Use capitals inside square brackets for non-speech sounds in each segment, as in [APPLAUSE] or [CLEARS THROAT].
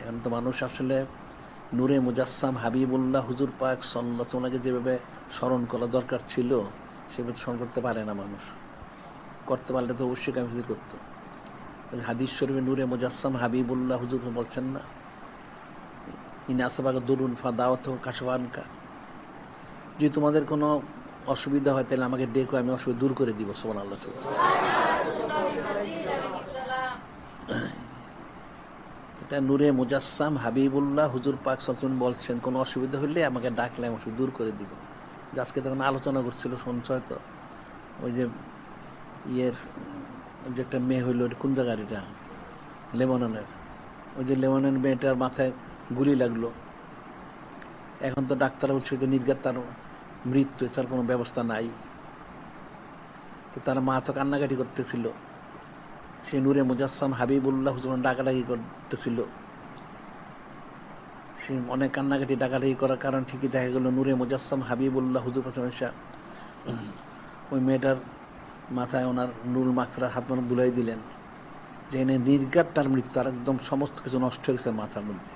এখন তো মানুষ আসলে নূরে মুজাসসাম হাবিবুল্লাহ হুজুর পাক সল্লাহ ওনাকে যেভাবে স্মরণ করা দরকার ছিল, সেভাবে স্মরণ করতে পারে না মানুষ। করতে পারলে তো অবশ্যই কামিজি করতো। হাদিস শরীফে নূরে মুজাসসাম হাবিবুল্লাহ হুজুর বলছেন না ইনাসবাগ দরুন ফা দাওয়াত কাশবানকা যদি তোমাদের কোনো অসুবিধা হয় তাহলে আমাকে ডেকো, আমি অসুবিধা দূর করে দিব সোমান আল্লাহ এটা নূরে মুজাসসাম হাবিবুল্লাহ হুজুর পাক সলতুন বলছেন, কোনো অসুবিধা হলে আমাকে ডাকলে আমি দূর করে দিব। আজকে তখন আলোচনা করছিল, শুনছ হয়তো? ওই যে ইয়ের যে একটা মেয়ে হইল কোন জায়গার এটা? লেবাননের। ওই যে লেবানন মেয়েটার মাথায় গুলি লাগল। এখন তো ডাক্তার বলছে যে নির্গাত তার মৃত্যু, এছাড়া কোনো ব্যবস্থা নাই। তো তার মা তো কান্নাকাটি করতেছিল। সে নূরে মুজাসসাম হাবিবুল্লাহ হুজুর ডাকাডাকি করতেছিল। সে অনেক কান্নাকাটি ডাকাডাকি করার কারণ ঠিকই দেখা গেল, নূরে মুজাসসাম হাবিবুল্লাহ হুজুর পাশা ওই মেয়েটার মাথায় ওনার নুরুল মাখফেরা হাত মানে বুলাই দিলেন। যে এনে নির্গাত তার মৃত্যু, তার একদম সমস্ত কিছু নষ্ট হয়ে গেছে মাথার মধ্যে।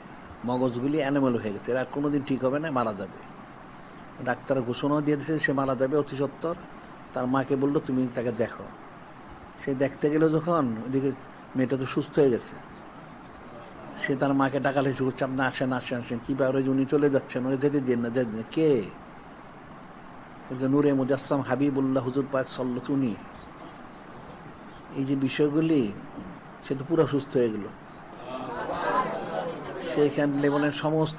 মগজগুলি অ্যানিমেল হয়ে গেছে। এরা কোনোদিন ঠিক হবে না, মারা যাবে। ডাক্তার ঘোষণাও দিয়ে দিয়েছে সে মারা যাবে অতি সত্তর তার মাকে বলল, তুমি তাকে দেখো। সে দেখতে গেল যখন ওইদিকে মেয়েটা তো সুস্থ হয়ে গেছে, সে তার মাকে ডাকালে করছে, আপনি আসেন আসেন আসেন, কি ব্যাপারে উনি চলে যাচ্ছেন ওই যেতে দিন না, যেতে দিন। কে? বলছে নূরে মুজাসসাম হাবিবুল্লাহ হুজুর পাক সল্ল উনি। এই যে বিষয়গুলি, সে তো পুরো সুস্থ হয়ে গেল। সেইখান লেবনের সমস্ত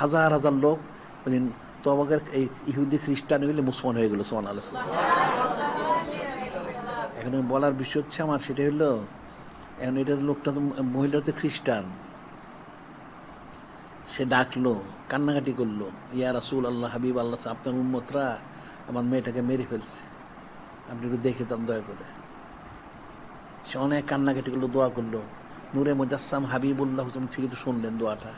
হাজার হাজার লোক, ওই দিন তবাকের এই ইহুদি খ্রিস্টান হইলে মুসলমান হয়ে গেল সোমান আলো এখানে বলার বিষয় হচ্ছে আমার সেটা হলো, এখন এটা লোকটা তো মহিলা তো খ্রিস্টান। সে ডাকলো, কান্নাকাটি করল, ইয়া রাসুল আল্লাহ হাবিব আল্লাহ, আপনার উন্মতরা আমার মেয়েটাকে মেরে ফেলছে। আপনি একটু দেখে যান, দয়া করে। সে অনেক কান্নাকাটি করল, দোয়া করল। নূরে মুজাসসাম হাবিবুল্লাহ হুসুম থেকে তো শুনলেন দোয়াটা।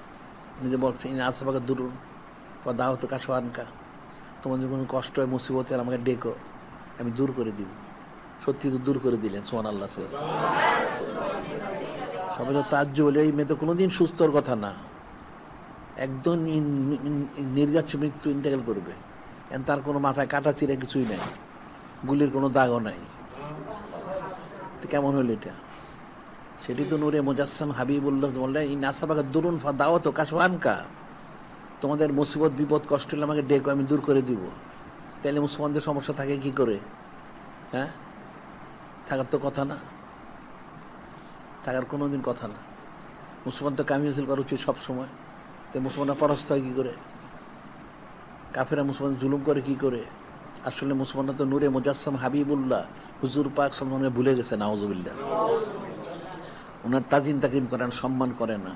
উনি যে বলছেন ইনি আশেপাকে দুরুন বা দাও তো কাশওয়ানকা তোমার যদি কোনো কষ্ট হয়, মুসিবতে আমাকে ডেকো, আমি দূর করে দিব। সত্যি তো দূর করে দিলেন সোমান আল্লাহ সবাই তো তাজ্য বলে এই মেয়ে তো কোনোদিন সুস্থর কথা না। একদম নির্গাছ মৃত্যু ইন্তেকাল করবে। তার কোনো মাথায় কাটা চিরা কিছুই নাই, গুলির কোনো দাগও নাই। তো কেমন হলো এটা? সেটি তো নূরে মুজাসসাম হাবিবুল্লাহ বললেন, এই নাসাবাগা দুরুন ফা দাওয়াত কাশওয়ানকা তোমাদের মুসিবত, বিপদ, কষ্ট হলে আমাকে ডেকো আমি দূর করে দিব। তাহলে মুসলমানদের সমস্যা থাকে কি করে? হ্যাঁ? থাকার তো কথা না। থাকার কোনো দিন কথা না। মুসলমান তো কামি হাসিল করা উচিত সবসময়। তো মুসলমানরা পরাস্ত হয় কী করে? কাফেরা মুসলমান জুলুম করে কি করে? আসলে মুসলমানরা তো নূরে মুজাসসাম হাবিবুল্লাহ, হুজুর পাক সম্মানে ভুলে গেছে নাওজুবিল্লাহ ওনার তাজিন তাকিম করেন, সম্মান করে না।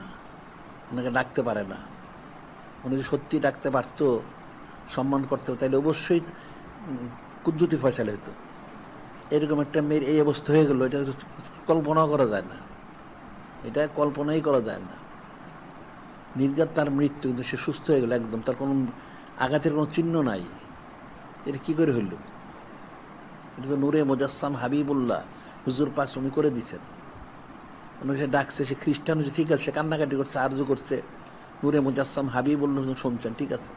ওনাকে ডাকতে পারে না। উনি যদি সত্যি ডাকতে পারতো, সম্মান করতে তাহলে অবশ্যই কুদ্দুতি ফয়সালা হতো। এরকম একটা মেয়ের এই অবস্থা হয়ে গেল, এটা কল্পনাও করা যায় না। এটা কল্পনাই করা যায় না। নির্গাত তার মৃত্যু, কিন্তু সে সুস্থ হয়ে গেল একদম, তার কোনো আঘাতের কোনো চিহ্ন নাই। এটা কি করে হইল? এটা তো নূরে মোজাসসাম হাবিবুল্লাহ হুজুর পাক উনি করে দিছেন। উনি সে ডাকছে, সে খ্রিস্টান হচ্ছে ঠিক আছে, সে কান্নাকাটি করছে আর্য করছে। নূরে মুজাসসাম হাবিবুল্লাহ শুনছেন, ঠিক আছে।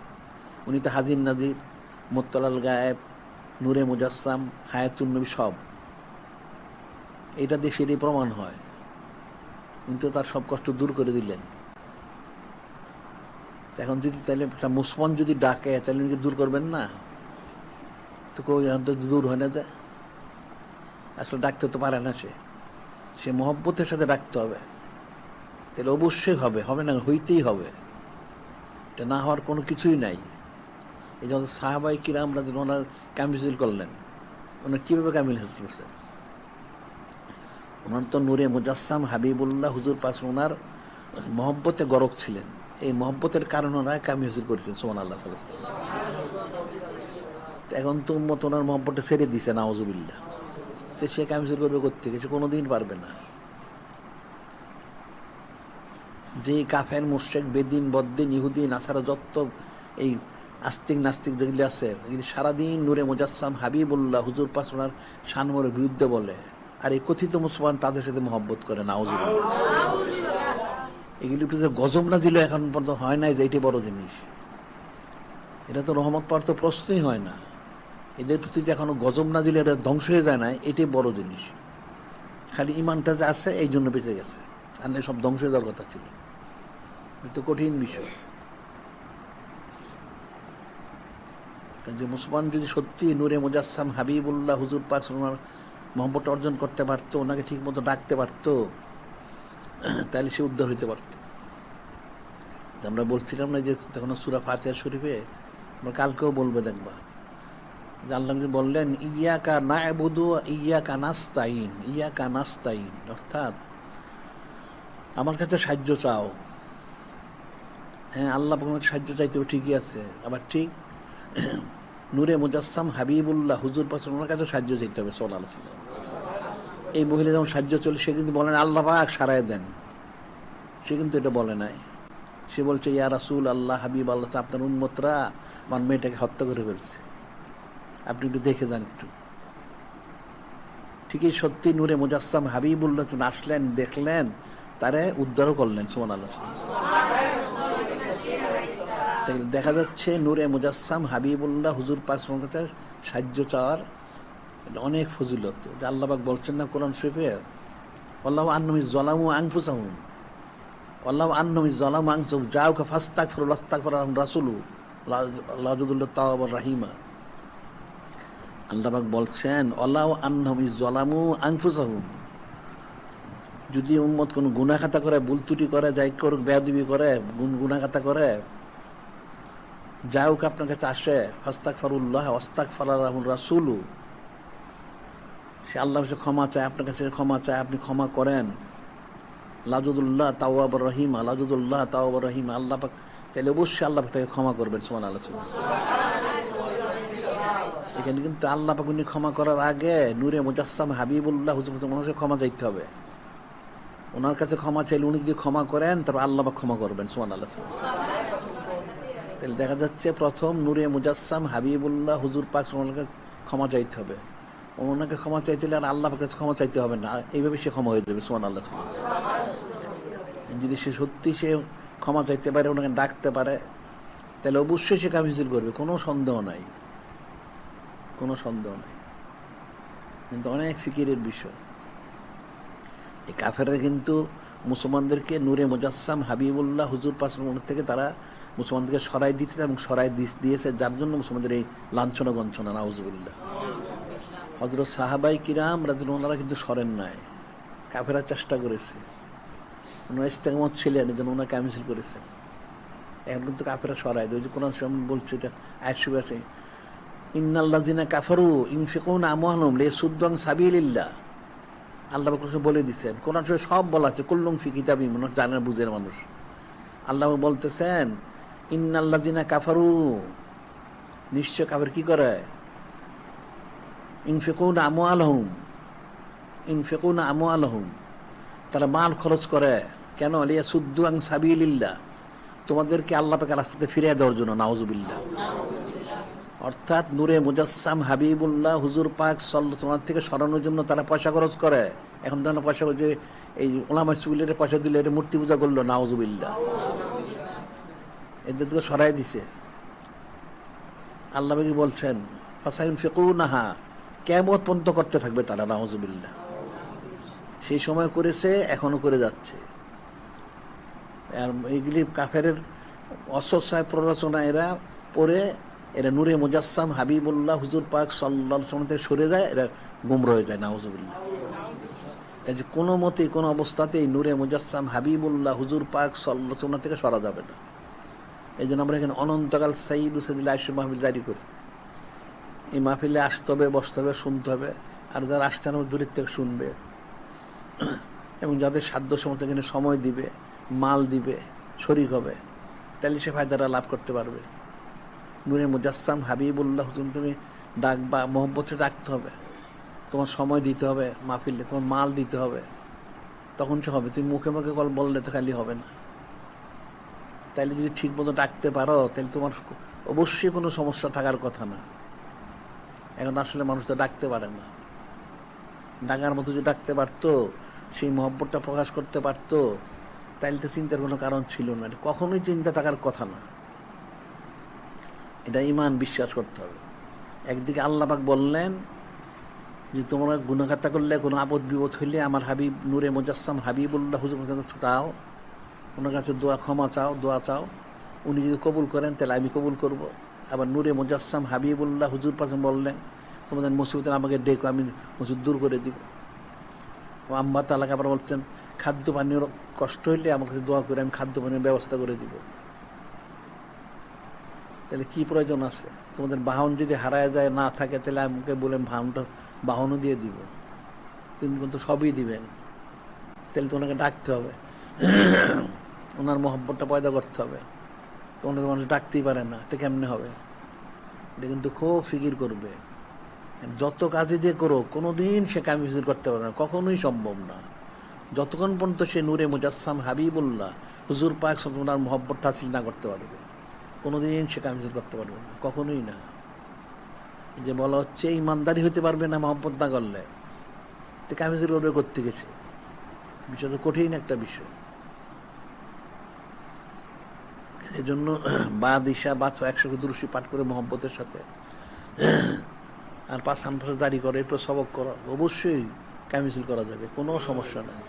উনি তো হাজির নাজির, মোত্তলাল গায়েব নূরে মুজাসসাম হায়াতুল নবী সব। এটা দিয়ে সেটাই প্রমাণ হয়। কিন্তু তার সব কষ্ট দূর করে দিলেন। এখন যদি তাহলে একটা মুসলমান যদি ডাকে, তাহলে উনি দূর করবেন না? তো কই এখন তো দূর হয় না যায় আসলে ডাকতে তো পারে না সে। সে মহব্বতের সাথে ডাকতে হবে। তাহলে অবশ্যই হবে। হবে না, হইতেই হবে। এটা না হওয়ার কোনো কিছুই নাই। এই যেমন সাহাবাই কিরাম রাজন ওনার কামিল করলেন ওনার কীভাবে কামিল হাসিল করছেন? ওনার তো নূরে মুজাসসাম হাবিবুল্লাহ হুজুর পাশ ওনার মহব্বতে গরক ছিলেন। এই মহব্বতের কারণে ওনারা কামি হাসিল করেছেন সোমান আল্লাহ এখন তো মতো ওনার মহব্বতটা ছেড়ে দিছে নাওজুবিল্লাহ তো সে কামিল করবে করতে সে কোনোদিন পারবে না। যে কাফের মুর্শেক বেদিন, বদ্দিন, ইহুদিন, আসারা, যত এই আস্তিক নাস্তিক যেগুলি আছে। এগুলি সারাদিন নূরে মুজাসসাম হাবিবুল্লাহ হুজুর পাস ওনার শানমরের বিরুদ্ধে বলে আর এই কথিত মুসলমান তাদের সাথে মহব্বত করে নাউজুবিল্লাহ। এগুলি যে গজব না দিল এখন পর্যন্ত হয় নাই যে এটি বড় জিনিস। এটা তো রহমত পাওয়ার তো প্রশ্নই হয় না। এদের প্রতি যে এখনও গজব না দিলে এটা ধ্বংস হয়ে যায় না এটাই বড় জিনিস। খালি ইমানটা যে আছে এই জন্য বেঁচে গেছে। আর সব ধ্বংস হয়ে যাওয়ার কথা ছিল। এটা তো কঠিন বিষয়। যে মুসলমান যদি সত্যি নূরে মুজাসসাম হাবিবুল্লাহ হুজুর পাক ওনার মহব্বত অর্জন করতে পারতো, ওনাকে ঠিক মতো ডাকতে পারতো, [CLEARS THROAT] তাহলে সে উদ্ধার হইতে পারত। আমরা বলছিলাম না যে তখন সুরা ফাতিহা শরীফে আমরা কালকেও বলবে দেখবা। আল্লাহ বললেন ইয়া কা না বুধু ইয়া কা নাস্তাইন ইয়া কা নাস্তাইন অর্থাৎ আমার কাছে সাহায্য চাও। হ্যাঁ আল্লাহ সাহায্য চাইতেও ঠিকই আছে। আবার ঠিক [CLEARS THROAT] নূরে মুজাসসাম হাবিবুল্লাহ হুজুর পাশে ওনার কাছে সাহায্য চাইতে হবে, সোল আলোচনা। এই মহিলা যেমন সাহায্য চলে, সে কিন্তু বলেন আল্লাহ পাক সারায় দেন। সে কিন্তু এটা বলে নাই। সে বলছে, ইয়া রাসুল আল্লাহ হাবিব আল্লাহ, আপনার উন্মতরা আমার মেয়েটাকে হত্যা করে ফেলছে। আপনি একটু দেখে যান একটু। ঠিকই সত্যি নূরে মুজাসসাম হাবিবুল্লাহ আসলেন, দেখলেন, তারে উদ্ধারও করলেন সুমান আল্লাহ দেখা যাচ্ছে নূরে মুজাসসাম হাবিবুল্লাহ হুজুর পাস কাছে সাহায্য চাওয়ার অনেক ফজিলত আল্লাহবাক বলছেন না কোরআন শরীফে? আল্লাহ আন্নমি জলামু আংফুসাহুম আল্লাহ আন্নমি জলামু আংফু যাও ফাস্তাক ফরুল আস্তাক ফর রাসুলু লাজুদুল্লাহ তাওয়াব রাহিমা। আল্লাহবাক বলছেন আল্লাহ আন্নমি জলামু আংফুসাহুম যদি উম্মত কোনো গুনাখাতা করে, ভুল ত্রুটি করে, যাই করুক, বেয়াদবি করে গুন গুনাখাতা করে যাই হোক আপনার কাছে আসে হস্তাক ফারুল্লাহ অস্তাক ফারাহুল রাসুলু। সে আল্লাহ কাছে ক্ষমা চায়, আপনার কাছে ক্ষমা চায়, আপনি ক্ষমা করেন। লাজুদুল্লাহ তাওয়াব রহিম, লাজুদুল্লাহ তাওয়াব রহিম, আল্লাহ পাক তাহলে অবশ্যই আল্লাহ তাকে ক্ষমা করবেন সমান আলোচনা এখানে কিন্তু আল্লাহ পাক উনি ক্ষমা করার আগে নূরে মুজাসসাম হাবিবুল্লাহ, হুজুর কাছে ক্ষমা চাইতে হবে। ওনার কাছে ক্ষমা চাইলে উনি যদি ক্ষমা করেন, তারপর আল্লাহ পাক ক্ষমা করবেন সমান আলোচনা তাহলে দেখা যাচ্ছে প্রথম নূরে মুজাসসাম হাবিবুল্লাহ হুজুর পাক ওনাকে ক্ষমা চাইতে হবে। ওনাকে ক্ষমা চাইতে হলে আর আল্লাহ কাছে ক্ষমা চাইতে হবে না। এইভাবে সে ক্ষমা হয়ে যাবে সোমান আল্লাহ যদি সে সত্যি সে ক্ষমা চাইতে পারে, ওনাকে ডাকতে পারে, তাহলে অবশ্যই সে কামিজিল করবে। কোনো সন্দেহ নাই। কোনো সন্দেহ নাই। কিন্তু অনেক ফিকিরের বিষয়। এই কাফেরা কিন্তু মুসলমানদেরকে নূরে মুজাসসাম হাবিবুল্লাহ হুজুর পাসের থেকে তারা মুসলমানদেরকে সরাই দিতেছে এবং সরাই দিয়েছে, যার জন্য মুসলমানদের এই লাঞ্ছনা গঞ্ছনা, নাউজুবিল্লাহ। হজরত সাহাবাই কিরাম রাজুল ওনারা কিন্তু সরেন নাই। কাফেরা চেষ্টা করেছে। ওনারা ইস্তেকমত ছিলেন এই জন্য ওনাকে মিছিল করেছেন এখন কিন্তু কাফেরা সরাই দেয়। যে কোরআন সময় বলছে, এটা আয়সুব আছে ইন্নাল্লাহ জিনা কাফারু ইনফিকুন আমহানুম লে সুদ্দং সাবিলিল্লাহ। আল্লাহ বলে দিচ্ছেন কোরআন সব বলা আছে, কুল্লুম ফি কিতাবি মানুষ জানে বুঝের মানুষ। আল্লাহ বলতেছেন ইন্নাল্লাহ জিনা কাফারু। নিশ্চয় কাফের কি করে? ইনফিকুন আমু আলহুম ইনফিকুন আমু আলহুম তারা মাল খরচ করে। কেন? লিয়া সুদ্দু আং সাবিলিল্লাহ। তোমাদেরকে আল্লাহ পাকে রাস্তাতে ফিরিয়ে দেওয়ার জন্য নাওজুবিল্লাহ অর্থাৎ নূরে মুজাসসাম হাবিবুল্লাহ হুজুর পাক তোমার থেকে সরানোর জন্য তারা পয়সা খরচ করে। এখন তারা পয়সা যে এই ওলামা সুবিলের পয়সা দিলে এটা মূর্তি পূজা করল নাওজুবিল্লাহ এদের থেকে সরাই দিছে। আল্লাহ বলছেন ফাসাইন কেমত পর্যন্ত করতে থাকবে তারা নাহজুবিল্লা সেই সময় করেছে, এখনও করে যাচ্ছে। আর এইগুলি কাফের অসস্যায় প্ররোচনা, এরা পরে এরা নূরে মুজাসসাম, হাবিবুল্লাহ, হুজুর পাক সাল্লাহ থেকে সরে যায়, এরা গুমর হয়ে যায় নাহজুবিল্লাহ কাজে কোনো মতে কোনো অবস্থাতেই নূরে মুজাসসাম, হাবিবুল্লাহ, হুজুর পাক সাল্লাহ থেকে সরা যাবে না। এই জন্য আমরা এখানে অনন্তকাল সাইদ হুসেদিল আয়সু মাহবিল জারি করছি। এই মাহফিলে আসতে হবে, বসতে হবে, শুনতে হবে, আর যারা আসতে হবে দূরের থেকে শুনবে। এবং যাদের সাধ্য সমস্ত এখানে সময় দিবে, মাল দিবে, শরিক হবে, তাহলে সে ফায়দারা লাভ করতে পারবে। নুরে মুজাসসাম, হাবিবুল্লাহ, হুজুর তুমি ডাক বা মোহব্বতে ডাকতে হবে। তোমার সময় দিতে হবে মাহফিলে, তোমার মাল দিতে হবে। তখন সে হবে। তুমি মুখে মুখে কল বললে তো খালি হবে না। তাইলে যদি ঠিক মতো ডাকতে পারো তাহলে তোমার অবশ্যই কোনো সমস্যা থাকার কথা না। এখন আসলে মানুষ তো ডাকতে পারে না। ডাকার মতো যদি ডাকতে পারতো, সেই মহব্বতটা প্রকাশ করতে পারতো, তাইলে তো চিন্তার কোনো কারণ ছিল না। এটা কখনোই চিন্তা থাকার কথা না। এটা ইমান বিশ্বাস করতে হবে। একদিকে আল্লাপাক বললেন যে, তোমরা গুণাখাতা করলে কোনো আপদ বিপদ হইলে আমার হাবিব, নূরে মুজাসসাম হাবিবুল্লাহ হুজুর চাও ওনার কাছে দোয়া, ক্ষমা চাও, দোয়া চাও। উনি যদি কবুল করেন, তাহলে আমি কবুল করব। আবার নূরে মুজাসসাম হাবিবুল্লাহ হুজুর পাশে বললেন, তোমাদের মুসিবতে আমাকে ডেকো, আমি মুসিদ দূর করে দিব। আম্মা তালাকে আবার বলছেন, খাদ্য পানীয় কষ্ট হইলে আমার কাছে দোয়া করে, আমি খাদ্য পানীয় ব্যবস্থা করে দিব। তাহলে কি প্রয়োজন আছে? তোমাদের বাহন যদি হারায় যায়, না থাকে, তাহলে আমাকে বলেন, বাহনটা, বাহনও দিয়ে দিব। তুমি কিন্তু সবই দিবেন। তাহলে তো ওনাকে ডাকতে হবে। ওনার মহব্বতটা পয়দা করতে হবে। তো ওনাকে মানুষ ডাকতেই পারে না তো কেমনে হবে? এটা কিন্তু খুব ফিকির করবে। যত কাজে যে করো কোনো দিন সে কামিফিজির করতে পারে না, কখনোই সম্ভব না। যতক্ষণ পর্যন্ত সে নূরে মুজাসসাম হাবিবুল্লাহ, হুজুর পাক ওনার মহব্বতটা হাসিল না করতে পারবে কোনো দিন সে কামিফিজির করতে পারবে না, কখনোই না। এই যে বলা হচ্ছে, ইমানদারি হতে পারবে না মহব্বত না করলে, তো কামিজুর করবে করতে গেছে বিষয় তো কঠিন একটা বিষয়। এই জন্য বা দিশা বা একশো দুরুশি পাঠ করে মহব্বতের সাথে। আর পাঁচ হানফাসে দাঁড়ি করে, এরপর সবক করা। অবশ্যই কামিজুল করা যাবে, কোনো সমস্যা নাই।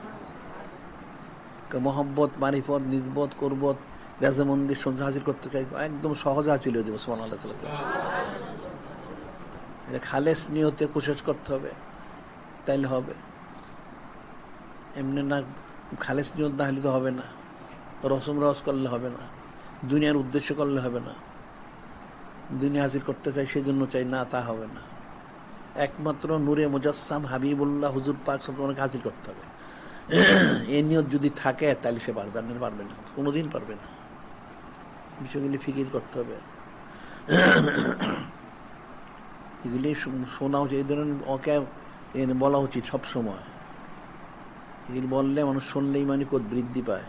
মহব্বত, মারিফত, নিজবত, করবত রাজমন্দির সন্ধ্যা হাজির করতে চাই, একদম সহজ হাজির হয়ে যাব সোমান এটা খালেস নিয়তে কোশেষ করতে হবে, তাইলে হবে। এমনি না, খালেস নিয়ত না হলে তো হবে না। রসম রস করলে হবে না। দুনিয়ার উদ্দেশ্য করলে হবে না। দুনিয়া হাজির করতে চাই সেই জন্য চাই না, তা হবে না। একমাত্র নূরে মুজাসসাম হাবিবুল্লাহ হুজুর পাক সব হাজির করতে হবে। এ নিয়ত যদি থাকে, তাহলে সে পারবে না পারবে না। কোনোদিন পারবে না। বিষয়গুলি ফিকির করতে হবে। এগুলি শোনা উচিত। এই ধরনের ওকে বলা উচিত সব সময় এগুলি বললে মানুষ শুনলেই মানে বৃদ্ধি পায়।